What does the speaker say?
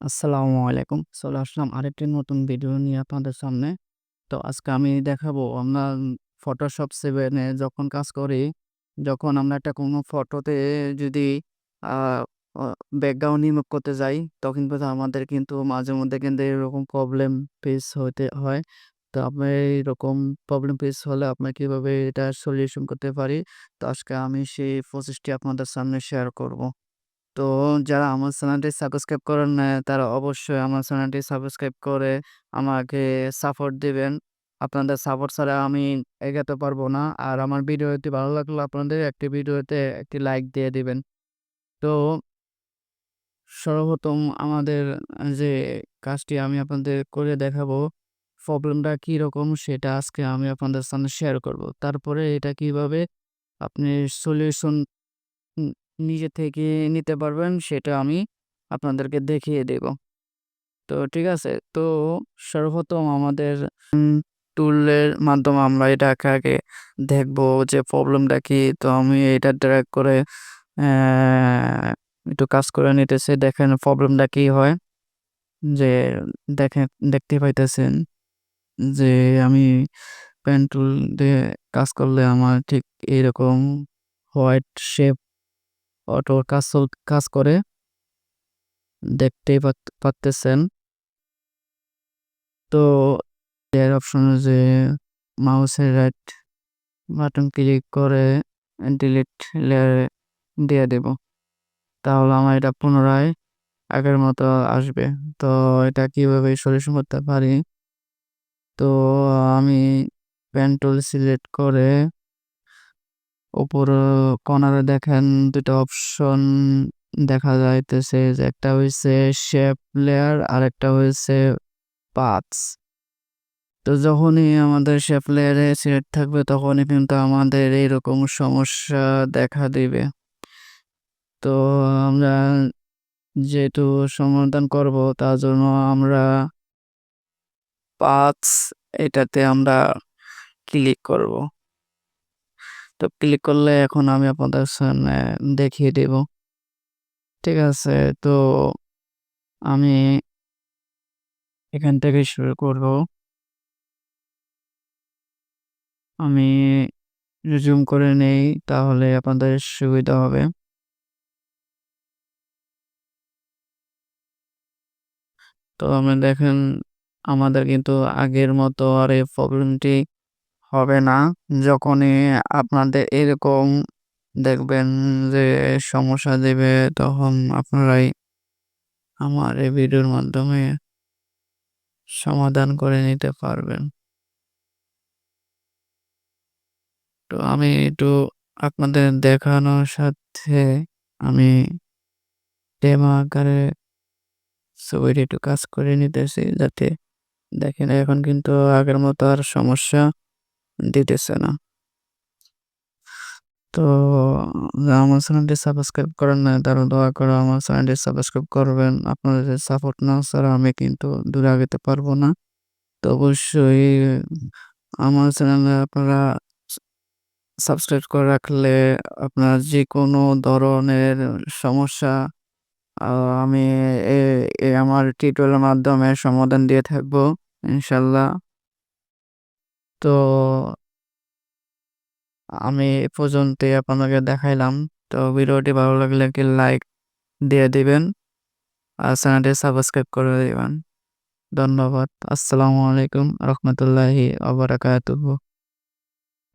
আসসালামু আলাইকুম। চলে আসলাম আরেকটি নতুন ভিডিও নিয়ে আপনাদের সামনে। তো আজকে আমি দেখাবো আমরা ফটোশপ সেভেনে যখন কাজ করি, যখন আমরা একটা কোনো ফটোতে যদি ব্যাকগ্রাউন্ড রিমুভ করতে যাই, তখন কিন্তু আমাদের কিন্তু মাঝে মধ্যে কিন্তু এরকম প্রবলেম ফেস হতে হয়। তো আপনার এইরকম প্রবলেম ফেস হলে আপনার কীভাবে এটা সলিউশন করতে পারি, তো আজকে আমি সেই প্রসেসটি আপনাদের সামনে শেয়ার করব। তো যারা আমার চ্যানেলটি সাবস্ক্রাইব করেন নাই, তারা অবশ্যই আমার চ্যানেলটি সাবস্ক্রাইব করে আমাকে সাপোর্ট দিবেন। আপনাদের সাপোর্ট ছাড়া আমি এগাতে পারব না। আর আমার ভিডিওটি ভালো লাগলে আপনাদের একটি ভিডিওতে একটি লাইক দিয়ে দিবেন। তো সর্বপ্রথম আমাদের যে কাজটি আমি আপনাদের করে দেখাবো, প্রবলেমটা কীরকম সেটা আজকে আমি আপনাদের সামনে শেয়ার করব। তারপরে এটা কীভাবে আপনি সলিউশন নিজে থেকে নিতে পারবেন, সেটা আমি আপনাদেরকে দেখিয়ে দেব। তো ঠিক আছে? তো সর্বপ্রথম আমাদের টুলের মাধ্যমে আমরা এটা আগে দেখব যে প্রবলেমটা কি? তো আমি এটা ড্র্যাগ করে একটু কাজ করে নিতেছি। দেখেন প্রবলেমটা কি হয়? যে দেখেন, দেখতে পাইতেছেন যে আমি পেন টুল দিয়ে কাজ করলে আমার ঠিক এইরকম হোয়াইট শেপ অটো কাজ কাজ করে। দেখতেই পারতেছেন। তো, এর অপশন যে মাউসের রাইট বাটন ক্লিক করে ডিলিট লেয়ারে দিয়ে দেব। তাহলে আমার এটা পুনরায় আগের মতো আসবে। তো, এটা কীভাবে সলিউশন করতে পারি? তো, আমি পেন সিলেক্ট করে উপর কর্নারে দেখেন ২ টা অপশন দেখা যাইতেছে যে একটা হইছে শেপ লেয়ার আর একটা হইছে পাথস। তো যখনই আমাদের শেপ লেয়ারে সিলেক্ট থাকবে তখনই কিন্তু আমাদের এইরকম সমস্যা দেখা দিবে। তো আমরা যেহেতু সমাধান করব, তার জন্য আমরা পাথস এটাতে আমরা ক্লিক করব। তো ক্লিক করলে এখন আমি আপনাদের সামনে দেখিয়ে দেব। ঠিক আছে? তো আমি এখান থেকে শুরু করব। আমি জুম করে নেই, তাহলে আপনাদের সুবিধা হবে। তো আমরা দেখেন, আমাদের কিন্তু আগের মতো আর এই প্রবলেমটি হবে না। যখনই আপনাদের এরকম দেখবেন যে সমস্যা দেবে, তখন আপনারাই আমার এই ভিডিওর মাধ্যমে সমাধান করে নিতে পারবেন। তো আমি একটু আপনাদের দেখানোর সাথে আমি ডেমো আকারে ছবিটি একটু কাজ করে নিতেছি, যাতে দেখেন এখন কিন্তু আগের মতো আর সমস্যা দিতেছে না। তো আমার চ্যানেলটি সাবস্ক্রাইব করেন নাই, তারা দয়া করে আমার চ্যানেলটি সাবস্ক্রাইব করবেন। আপনাদের সাপোর্ট না ছাড়া আমি কিন্তু দূরে আগাতে পারব না। তো অবশ্যই আমার চ্যানেলে আপনারা সাবস্ক্রাইব করে রাখলে আপনার যেকোনো ধরনের সমস্যা আমি আমার টিউটোরিয়ালের মাধ্যমে সমাধান দিয়ে থাকব ইনশাআল্লাহ। তো আমি এ পর্যন্তই আপনাকে দেখাইলাম। তো ভিডিওটি ভালো লাগলে একটি লাইক দিয়ে দিবেন। আর চ্যানেলটি সাবস্ক্রাইব করে দিবেন। ধন্যবাদ। আসসালামু আলাইকুম রহমতুল্লাহি ওয়া বারাকাতুহু।